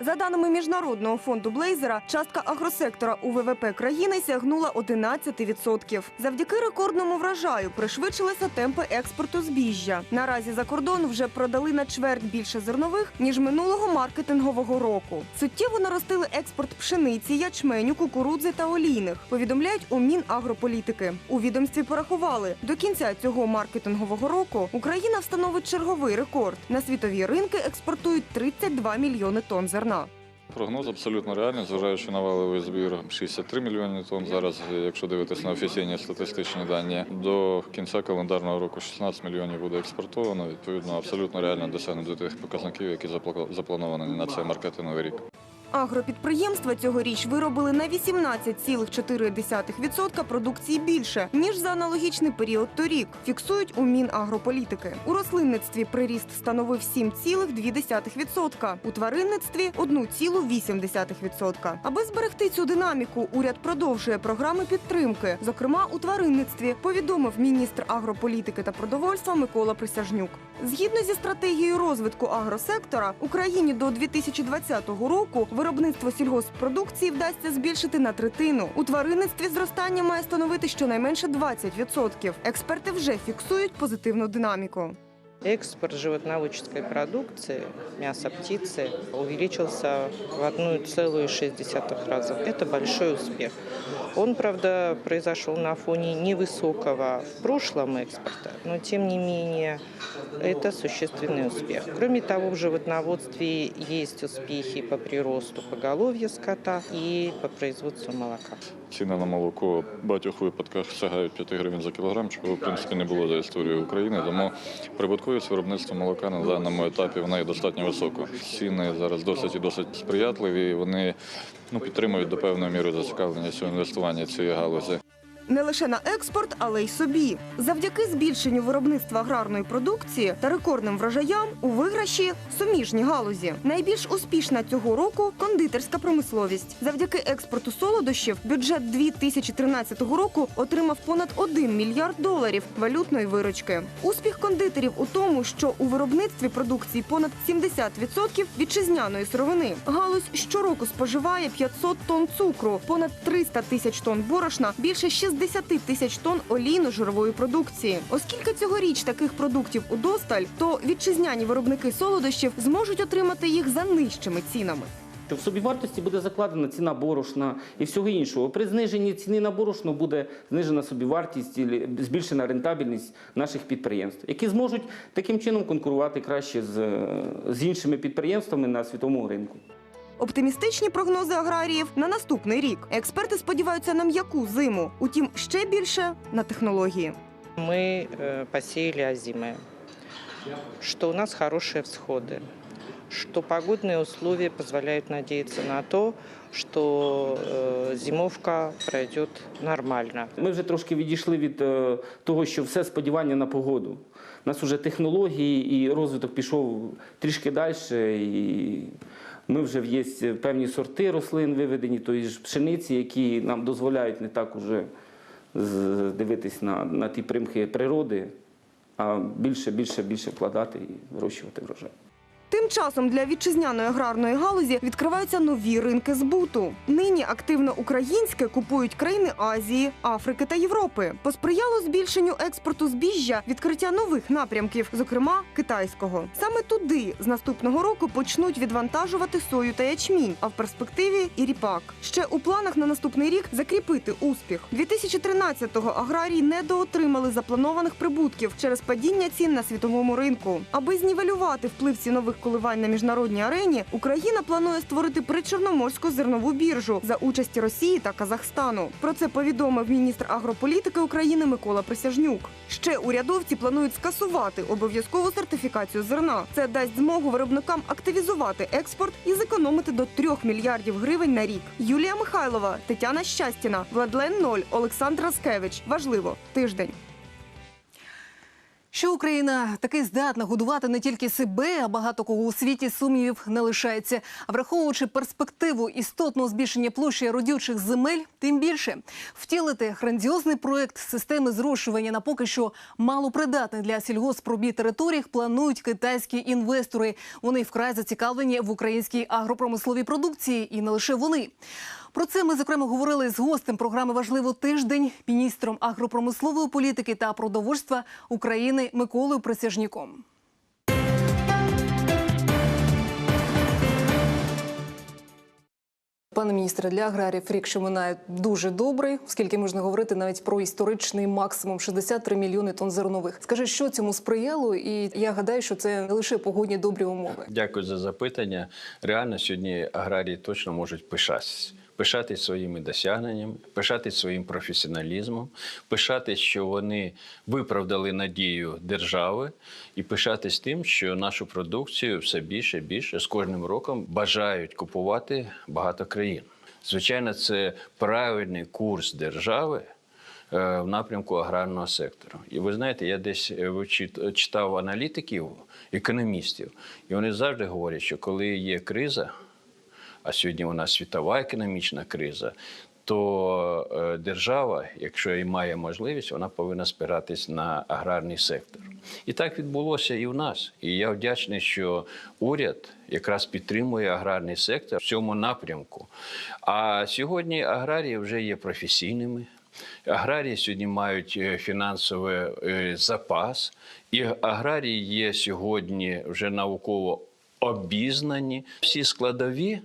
За даними міжнародного фонду Блейзера, частка агросектора у ВВП країни сягнула 11%. Завдяки рекордному врожаю пришвидшилися темпи експорту збіжжя. Наразі за кордон вже продали на чверть більше зернових ніж минулого маркетингового року. Суттєво наростили експорт пшениці, ячменю, кукурудзи та олійних. Повідомляють у Мінагрополітики. У відомстві порахували до кінця цього маркетингового року Україна встановить черговий рекорд. На світові ринки експортують 32 мільйони тонн зерна. Прогноз абсолютно реальний, зважаючи на валовий збір 63 мільйони тонн. Зараз, якщо дивитися на офіційні статистичні дані, до кінця календарного року 16 мільйонів буде експортовано. Відповідно, абсолютно реально досягнути тих показників, які заплановані на цей маркетинговий рік. Агропідприємства цьогоріч виробили на 18,4% продукції більше ніж за аналогічний період торік. Фіксують у Мінагрополітики. У рослинництві приріст становив 7,2%, у тваринництві 1,8%. Аби зберегти цю динаміку, уряд продовжує програми підтримки. Зокрема, у тваринництві повідомив міністр агрополітики та продовольства Микола Присяжнюк. Згідно зі стратегією розвитку агросектора, Україні до 2020 року виробництво сільгосппродукції вдасться збільшити на третину. У тваринництві зростання має становити щонайменше 20%. Експерти вже фіксують позитивну динаміку. Экспорт животноводческой продукции, мяса птицы, увеличился в 1,6 раза. Это большой успех. Он, правда, произошел на фоне невысокого в прошлом экспорта, но тем не менее это существенный успех. Кроме того, в животноводстве есть успехи по приросту поголовья скота и по производству молока. Ціни на молоко в багатьох випадках сягають 5 гривень за кілограм, чого в принципі не було за історію України. Тому прибутковість виробництва молока на даному етапі вона є достатньо високою. Ціни зараз досить і досить сприятливі. і Вони ну підтримують до певної міри зацікавлення цього інвестування цієї галузі. Не лише на експорт, але й собі. Завдяки збільшенню виробництва аграрної продукції та рекордним врожаям у виграші суміжні галузі. Найбільш успішна цього року кондитерська промисловість. Завдяки експорту солодощів бюджет 2013 року отримав понад 1 мільярд доларів валютної виручки. Успіх кондитерів у тому, що у виробництві продукції понад 70% вітчизняної сировини. Галузь щороку споживає 500 тонн цукру, понад 300 тисяч тонн борошна, більше 60 тисяч тонн олійно-жирової продукції. Оскільки цьогоріч таких продуктів удосталь, то вітчизняні виробники солодощів зможуть отримати їх за нижчими цінами. В собівартості буде закладена ціна борошна і всього іншого. При зниженні ціни на борошно буде знижена собівартість і збільшена рентабельність наших підприємств, які зможуть таким чином конкурувати краще з, з іншими підприємствами на світовому ринку. Оптимістичні прогнози аграріїв на наступний рік. Експерти сподіваються на м'яку зиму. Утім, ще більше на технології. Мы э, посеяли озимое, что у нас хорошие всходы, что погодные условия позволяют надеяться на то, что э, зимовка пройдет нормально. Ми вже трошки відійшли від е, того, що все сподівання на погоду. У нас вже технології і розвиток пішов трішки далі. І ми вже є певні сорти рослин виведені, тої ж пшениці, які нам дозволяють не так уже дивитись на, на ті примхи природи, а більше, більше, більше вкладати і вирощувати врожай. Тим часом для вітчизняної аграрної галузі відкриваються нові ринки збуту. Нині активно українське купують країни Азії, Африки та Європи. Посприяло збільшенню експорту збіжжя відкриття нових напрямків, зокрема китайського. Саме туди з наступного року почнуть відвантажувати сою та ячмінь, а в перспективі і ріпак. Ще у планах на наступний рік закріпити успіх. 2013-го аграрії недоотримали запланованих прибутків через падіння цін на світовому ринку. Аби знівелювати вплив цінових коливань на міжнародній арені, Україна планує створити причорноморську зернову біржу за участі Росії та Казахстану. Про це повідомив міністр агрополітики України Микола Присяжнюк. Ще урядовці планують скасувати обов'язкову сертифікацію зерна. Це дасть змогу виробникам активізувати експорт і зекономити до 3 мільярдів гривень на рік. Юлія Михайлова, Тетяна Щастіна, Владлен Ноль, Олександр Раскевич. Важливо тиждень. Що Україна таки здатна годувати не тільки себе, а багато кого у світі сумнівів не лишається. А враховуючи перспективу істотного збільшення площі родючих земель, тим більше втілити грандіозний проект системи зрошування на поки що малопридатних для сільгоспробіт територіях планують китайські інвестори. Вони вкрай зацікавлені в українській агропромисловій продукції, і не лише вони. Про це ми зокрема говорили з гостем програми Важливо тиждень, міністром агропромислової політики та продовольства України Миколою Присяжніком. Пане міністре, для аграріїв рік, що минає дуже добрий, оскільки можна говорити навіть про історичний максимум 63 мільйони тонн зернових. Скажи, що цьому сприяло, і я гадаю, що це не лише погодні добрі умови. Дякую за запитання. Реально сьогодні аграрії точно можуть пишатись. Пишатись своїми досягненнями, пишатись своїм професіоналізмом, пишатись, що вони виправдали надію держави, і пишатись тим, що нашу продукцію все більше і більше з кожним роком бажають купувати багато країн. Звичайно, це правильний курс держави е, в напрямку аграрного сектору. І ви знаєте, я десь е, читав аналітиків, економістів, і вони завжди говорять, що коли є криза, а сьогодні у нас світова економічна криза, то е, держава, якщо і має можливість, вона повинна спиратись на аграрний сектор. І так відбулося і в нас. І я вдячний, що уряд якраз підтримує аграрний сектор в цьому напрямку. А сьогодні аграрії вже є професійними. Аграрії сьогодні мають е, фінансовий е, запас, і аграрії є сьогодні вже науково обізнані. Всі складові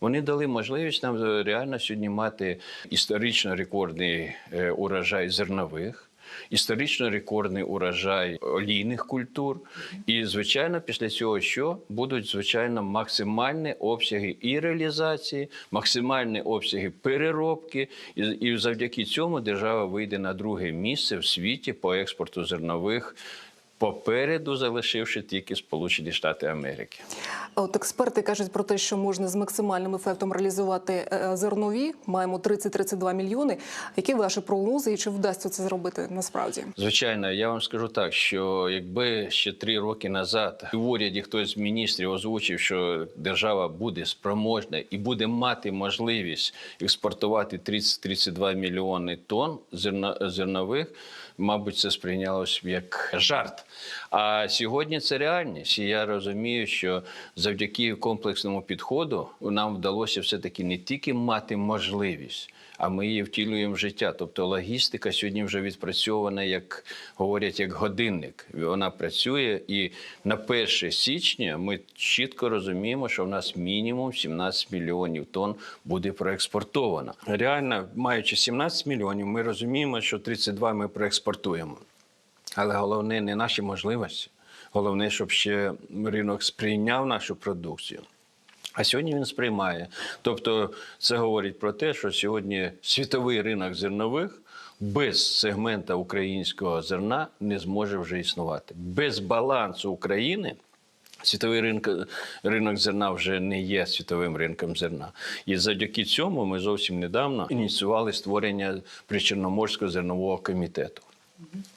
вони дали можливість нам е, реально сьогодні мати історично рекордний е, урожай зернових. Історично рекордний урожай олійних культур, і звичайно, після цього що будуть звичайно максимальні обсяги і реалізації, максимальні обсяги переробки, і, і завдяки цьому держава вийде на друге місце в світі по експорту зернових, попереду залишивши тільки Сполучені Штати Америки. От експерти кажуть про те, що можна з максимальним ефектом реалізувати е, зернові. Маємо 30-32 мільйони. Які ваші прогнози і чи вдасться це зробити насправді? Звичайно, я вам скажу так, що якби ще три роки назад в уряді хтось з міністрів озвучив, що держава буде спроможна і буде мати можливість експортувати 30-32 мільйони тонн зернових, мабуть, це сприйнялось як жарт. А сьогодні це реальність. І я розумію, що завдяки комплексному підходу нам вдалося все-таки не тільки мати можливість. А ми її втілюємо в життя. Тобто логістика сьогодні вже відпрацьована, як говорять, як годинник. Вона працює, і на 1 січня ми чітко розуміємо, що в нас мінімум 17 мільйонів тонн буде проекспортовано. Реально, маючи 17 мільйонів, ми розуміємо, що 32 ми проекспортуємо. Але головне не наші можливості. Головне, щоб ще ринок сприйняв нашу продукцію. А сьогодні він сприймає. Тобто, це говорить про те, що сьогодні світовий ринок зернових без сегмента українського зерна не зможе вже існувати. Без балансу України. Світовий ринок, ринок зерна вже не є світовим ринком зерна. І завдяки цьому ми зовсім недавно ініціювали створення Причорноморського зернового комітету.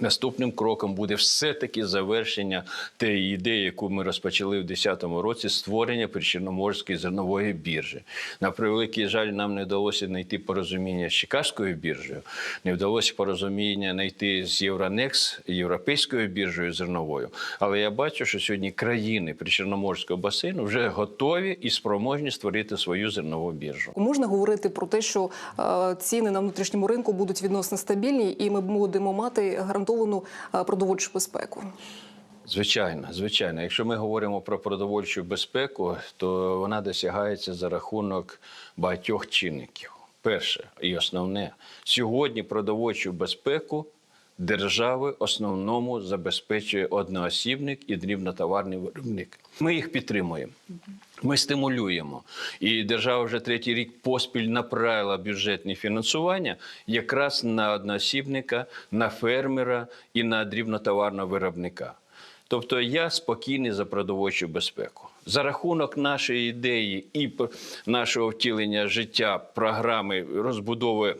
Наступним кроком буде все-таки завершення тієї ідеї, яку ми розпочали в 2010 році, створення Причорноморської зернової біржі. На превеликий жаль, нам не вдалося знайти порозуміння з Чикагською біржею, не вдалося порозуміння знайти з Євронекс, європейською біржею зерновою. Але я бачу, що сьогодні країни Причорноморського басейну вже готові і спроможні створити свою зернову біржу. Можна говорити про те, що е, ціни на внутрішньому ринку будуть відносно стабільні, і ми будемо мати гарантовану е, продовольчу безпеку. Звичайно, звичайно. Якщо ми говоримо про продовольчу безпеку, то вона досягається за рахунок багатьох чинників. Перше і основне сьогодні продовольчу безпеку держави основному забезпечує одноосібник і дрібнотоварний виробник. Ми їх підтримуємо. Ми стимулюємо. І держава вже третій рік поспіль направила бюджетне фінансування якраз на одноосібника, на фермера і на дрібнотоварного виробника. Тобто я спокійний за продовольчу безпеку. За рахунок нашої ідеї і нашого втілення життя програми розбудови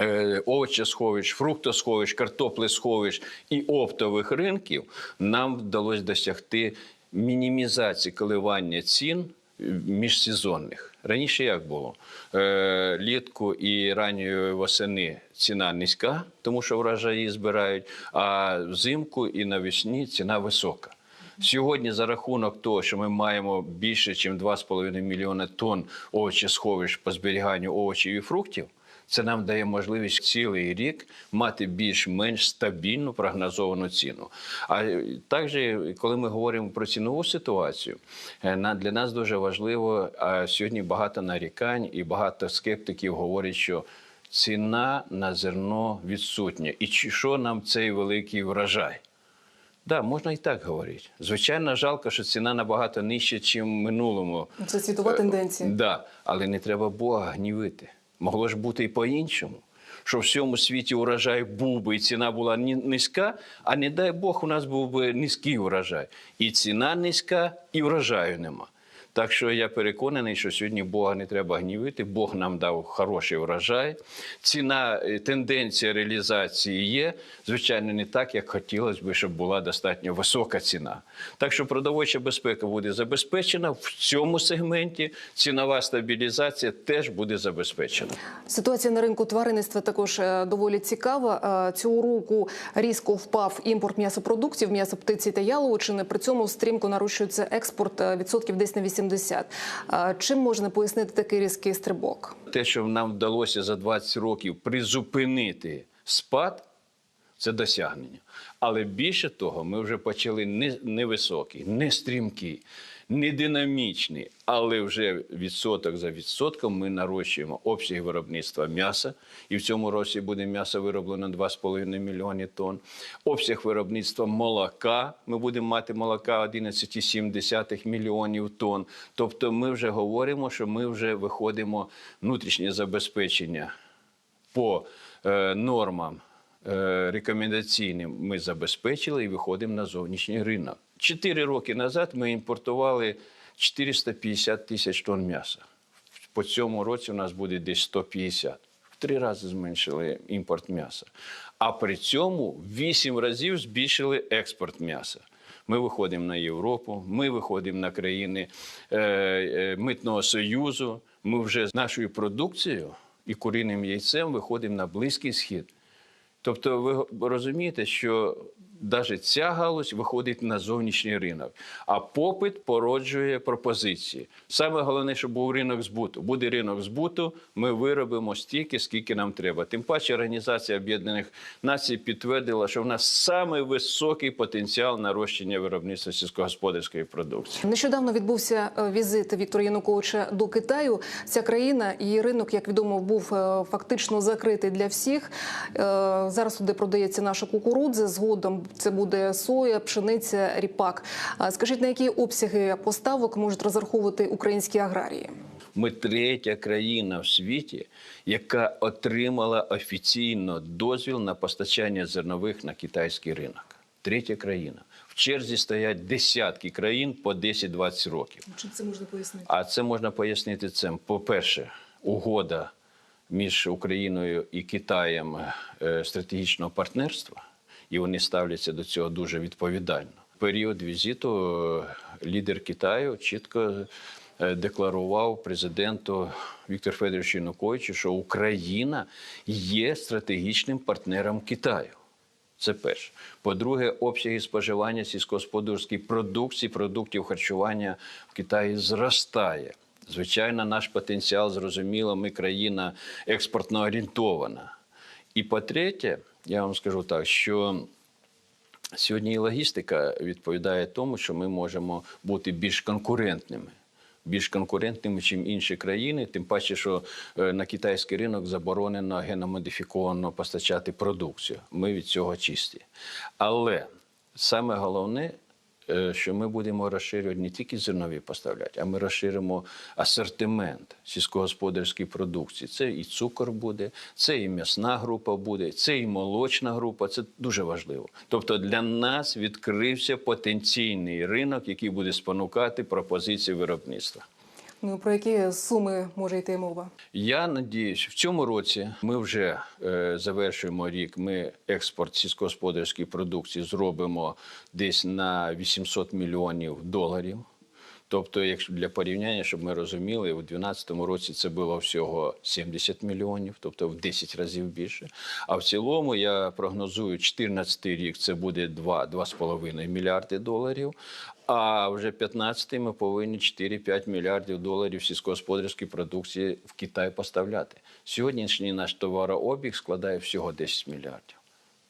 е, овочесховищ, фруктосховищ, картоплесховищ і оптових ринків, нам вдалося досягти мінімізації коливання цін е, міжсезонних. Раніше як було? Е, літку і ранньої восени ціна низька, тому що врожаї збирають, а взимку і навесні ціна висока. Сьогодні за рахунок того, що ми маємо більше, ніж 2,5 мільйони тонн овочесховищ по зберіганню овочів і фруктів, це нам дає можливість цілий рік мати більш-менш стабільну прогнозовану ціну. А е, також, коли ми говоримо про цінову ситуацію, е, для нас дуже важливо а сьогодні багато нарікань і багато скептиків говорять, що ціна на зерно відсутня. І що нам цей великий врожай? Да, можна і так говорити. Звичайно, жалко, що ціна набагато нижча, ніж в минулому. Це світова тенденція. Да, але не треба Бога гнівити. Могло ж бути і по-іншому. Що в всьому світі урожай був би, і ціна була низька, а не дай Бог, у нас був би низький урожай. І ціна низька, і врожаю нема. Так що я переконаний, що сьогодні Бога не треба гнівити. Бог нам дав хороший врожай. Ціна е, тенденція реалізації є. Звичайно, не так, як хотілося б, щоб була достатньо висока ціна. Так що продовольча безпека буде забезпечена в цьому сегменті. Цінова стабілізація теж буде забезпечена. Ситуація на ринку тваринництва також е, доволі цікава. Е, цього року різко впав імпорт м'ясопродуктів, м'яса птиці та яловичини. При цьому стрімко нарощується експорт відсотків десь на 18%. 70. Чим можна пояснити такий різкий стрибок? Те, що нам вдалося за 20 років призупинити спад, це досягнення. Але більше того, ми вже почали не невисокі, не стрімкі не динамічний, але вже відсоток за відсотком ми нарощуємо обсяги виробництва м'яса. І в цьому році буде м'ясо вироблено 2,5 мільйони тонн. Обсяг виробництва молока. Ми будемо мати молока 11,7 мільйонів тонн. Тобто ми вже говоримо, що ми вже виходимо внутрішнє забезпечення по е, нормам е, рекомендаційним ми забезпечили і виходимо на зовнішній ринок. Чотири роки назад ми імпортували 450 тисяч тонн м'яса. По цьому році у нас буде десь 150. В три рази зменшили імпорт м'яса. А при цьому вісім разів збільшили експорт м'яса. Ми виходимо на Європу, ми виходимо на країни е, е, Митного Союзу. Ми вже з нашою продукцією і куріним яйцем виходимо на Близький Схід. Тобто, ви розумієте, що навіть ця галузь виходить на зовнішній ринок, а попит породжує пропозиції. Саме головне, щоб був ринок збуту. Буде ринок збуту, ми виробимо стільки, скільки нам треба. Тим паче, Організація Об'єднаних Націй підтвердила, що в нас саме високий потенціал нарощення виробництва сільськогосподарської продукції. Нещодавно відбувся е, візит Віктора Януковича до Китаю. Ця країна, її ринок, як відомо, був е, фактично закритий для всіх. Е, Зараз туди продається наша кукурудза. Згодом це буде соя, пшениця, ріпак. А Скажіть, на які обсяги поставок можуть розраховувати українські аграрії? Ми третя країна в світі, яка отримала офіційно дозвіл на постачання зернових на китайський ринок. Третя країна. В черзі стоять десятки країн по 10-20 років. Чим це можна пояснити? А це можна пояснити цим. По-перше, угода між Україною і Китаєм е, стратегічного партнерства, і вони ставляться до цього дуже відповідально. В період візиту е, лідер Китаю чітко е, декларував президенту Віктору Федоровичу Януковичу, що Україна є стратегічним партнером Китаю. Це перше. По-друге, обсяги споживання сільськогосподарської продукції, продуктів харчування в Китаї зростає. Звичайно, наш потенціал зрозуміло, ми країна експортно орієнтована. І по-третє, я вам скажу так, що сьогодні і логістика відповідає тому, що ми можемо бути більш конкурентними. Більш конкурентними, ніж інші країни, тим паче, що е, на китайський ринок заборонено геномодифіковано постачати продукцію. Ми від цього чисті. Але саме головне, що ми будемо розширювати не тільки зернові поставляти, а ми розширимо асортимент сільськогосподарської продукції. Це і цукор буде, це і м'ясна група буде, це і молочна група. Це дуже важливо. Тобто для нас відкрився потенційний ринок, який буде спонукати пропозиції виробництва. Ну, про які суми може йти мова? Я надіюсь, в цьому році ми вже е, завершуємо рік. Ми експорт сільськогосподарської продукції зробимо десь на 800 мільйонів доларів. Тобто, якщо для порівняння, щоб ми розуміли, у 2012 році це було всього 70 мільйонів, тобто в 10 разів більше. А в цілому я прогнозую 2014 рік це буде 2-2,5 мільярди доларів. А вже 15 ми повинні 4-5 мільярдів доларів сільськогосподарської продукції в Китай поставляти. Сьогоднішній наш товарообіг складає всього 10 мільярдів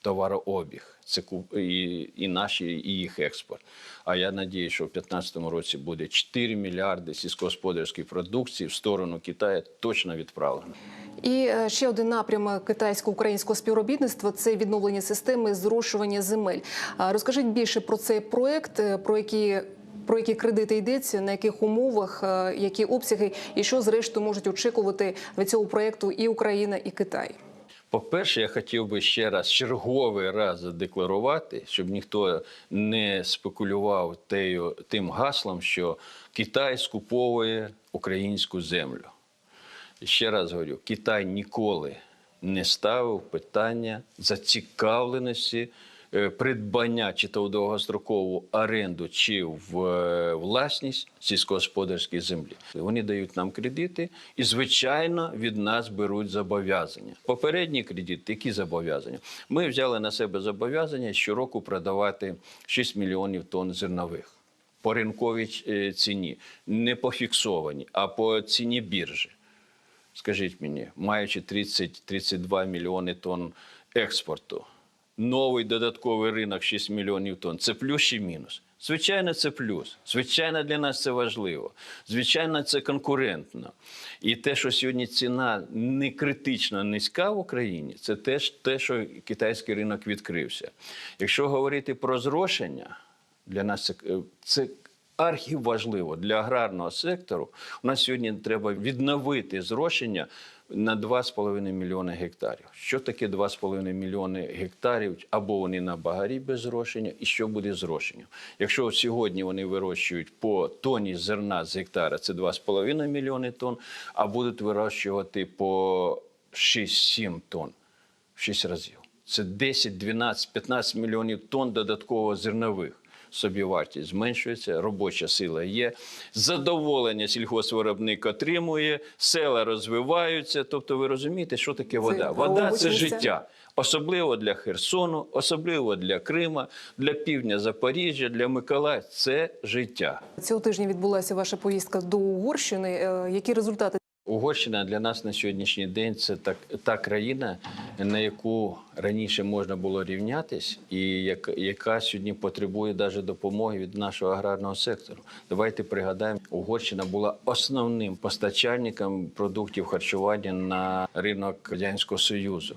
товарообіг. Це і, і наші, і їх експорт. А я надію, що в 2015 році буде 4 мільярди сільськогосподарської продукції в сторону Китаю точно відправлено. І е, ще один напрям китайсько-українського співробітництва це відновлення системи зрошування земель. Розкажіть більше про цей проект, е, про які. Про які кредити йдеться, на яких умовах, е, які обсяги, і що зрештою можуть очікувати від цього проекту і Україна, і Китай? По-перше, я хотів би ще раз черговий раз задекларувати, щоб ніхто не спекулював тею, тим гаслом, що Китай скуповує українську землю. І ще раз говорю: Китай ніколи не ставив питання зацікавленості придбання чи то в довгострокову оренду, чи в е, власність сільськогосподарської землі. Вони дають нам кредити і, звичайно, від нас беруть зобов'язання. Попередній кредит, які зобов'язання? Ми взяли на себе зобов'язання щороку продавати 6 мільйонів тонн зернових по ринковій е, ціні, не по фіксованій, а по ціні біржі. Скажіть мені, маючи 30-32 мільйони тонн експорту, новий додатковий ринок 6 мільйонів тонн, це плюс чи мінус? Звичайно, це плюс. Звичайно, для нас це важливо. Звичайно, це конкурентно. І те, що сьогодні ціна не критично низька в Україні, це теж те, що китайський ринок відкрився. Якщо говорити про зрошення, для нас це, е, це архіважливо для аграрного сектору. У нас сьогодні треба відновити зрошення на 2,5 мільйони гектарів. Що таке 2,5 мільйони гектарів? Або вони на багарі без зрошення, і що буде з зрошенням? Якщо сьогодні вони вирощують по тоні зерна з гектара, це 2,5 мільйони тонн, а будуть вирощувати по 6-7 тонн в 6 разів. Це 10, 12, 15 мільйонів тонн додатково зернових. Собівартість зменшується, робоча сила є, задоволення сільгоспвиробник отримує, села розвиваються. Тобто, ви розумієте, що таке вода? Вода це життя. Особливо для Херсону, особливо для Крима, для півдня Запоріжжя, для Миколаїв. Це життя. Цього тижня відбулася ваша поїздка до Угорщини. Е, Які результати Угорщина для нас на сьогоднішній день це так, та країна, на яку раніше можна було рівнятись, і як, яка сьогодні потребує навіть допомоги від нашого аграрного сектору. Давайте пригадаємо, Угорщина була основним постачальником продуктів харчування на ринок Радянського Союзу.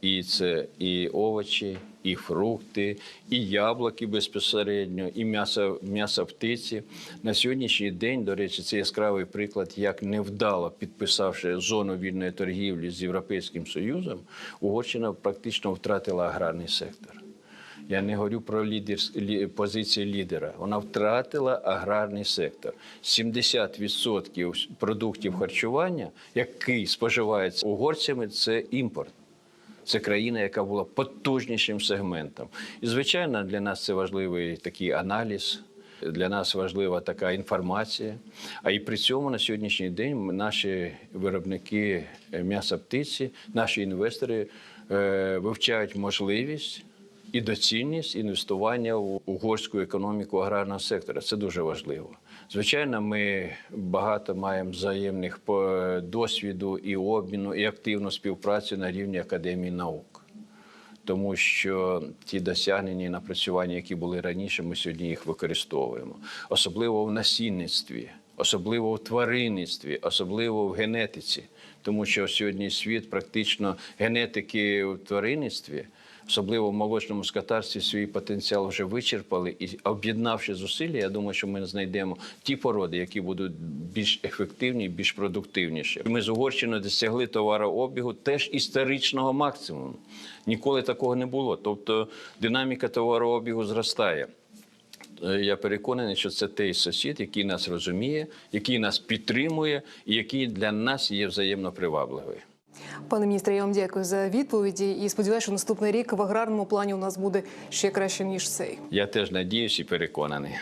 І це і овочі, і фрукти, і яблуки безпосередньо, і м'ясо, м'ясо птиці. На сьогоднішній день, до речі, це яскравий приклад, як невдало підписавши зону вільної торгівлі з Європейським Союзом, Угорщина практично втратила аграрний сектор. Я не говорю про лідер, лі, позиції лідера. Вона втратила аграрний сектор. 70% продуктів харчування, який споживається угорцями, це імпорт. Це країна, яка була потужнішим сегментом. І, звичайно, для нас це важливий такий аналіз. Для нас важлива така інформація. А і при цьому на сьогоднішній день наші виробники м'яса птиці, наші інвестори е, вивчають можливість і доцільність інвестування в угорську економіку аграрного сектора. Це дуже важливо. Звичайно, ми багато маємо взаємних досвіду і обміну, і активну співпрацю на рівні академії наук. Тому що ті досягнення і напрацювання, які були раніше, ми сьогодні їх використовуємо, особливо в насінництві, особливо в тваринництві, особливо в генетиці. Тому що сьогодні світ практично генетики в тваринництві, особливо в молочному скотарстві, свій потенціал вже вичерпали. І об'єднавши зусилля, я думаю, що ми знайдемо ті породи, які будуть більш ефективні, більш продуктивніші. Ми з Угорщиною досягли товарообігу теж історичного максимуму. Ніколи такого не було. Тобто динаміка товарообігу зростає. Е, я переконаний, що це той сусід, який нас розуміє, який нас підтримує і який для нас є взаємно привабливий. Пане міністре, я вам дякую за відповіді і сподіваюся, що наступний рік в аграрному плані у нас буде ще краще ніж цей. Я теж надіюсь і переконаний.